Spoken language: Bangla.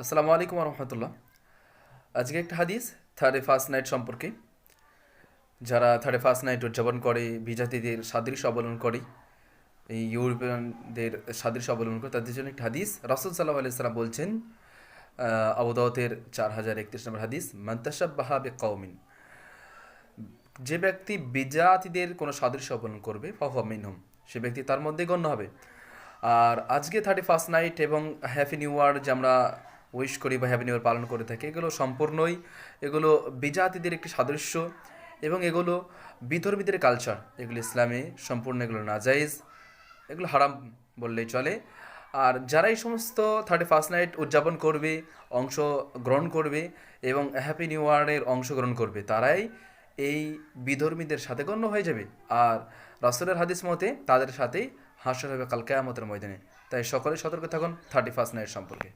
আসসালামু আলাইকুম রহমতুল্লাহ আজকে একটা হাদিস থার্ডে ফার্স্ট নাইট সম্পর্কে। যারা থার্ডে ফার্স্ট নাইট উদযাপন করে, বিজাতিদের সাদৃশ্য অবলম্বন করে, এই ইউরোপিয়ানদের সাদৃশ্য অবলম্বন করে, তাদের জন্য একটা হাদিস। রাসুল সাল্লাহ আলাইসাল্লাম বলছেন আবুদাওয়াতের চার হাজার একত্রিশ নম্বর হাদিস মান্তাসাব বাহাবে কৌমিন যে ব্যক্তি বিজাতিদের কোনো সাদৃশ্য অবলম্বন করবে ফহ মিনহম, সে ব্যক্তি তার মধ্যে গণ্য হবে। আর আজকে থার্টি ফার্স্ট নাইট এবং হ্যাপি নিউ ইয়ার যে আমরা উইশ করি বা হ্যাপি পালন করে থাকি। এগুলো সম্পূর্ণই, এগুলো বিজাতিদের একটি সাদৃশ্য এবং এগুলো বিধর্মীদের কালচার এগুলো ইসলামে, সম্পূর্ণ এগুলো নাজাইজ, এগুলো হারাম বললেই চলে। আর যারা এই সমস্ত থার্টি ফার্স্ট নাইট উদযাপন করবে অংশ গ্রহণ করবে এবং হ্যাপি নিউ ইয়ারের অংশগ্রহণ করবে, তারাই এই বিধর্মীদের সাথে গণ্য হয়ে যাবে। আর রাসুলের হাদিস মতে তাদের সাথেই হাসর হবে কাল কেয়ামতের ময়দানে। তাই সকলে সতর্ক থাকুন থার্টি ফার্স্ট নাইট সম্পর্কে।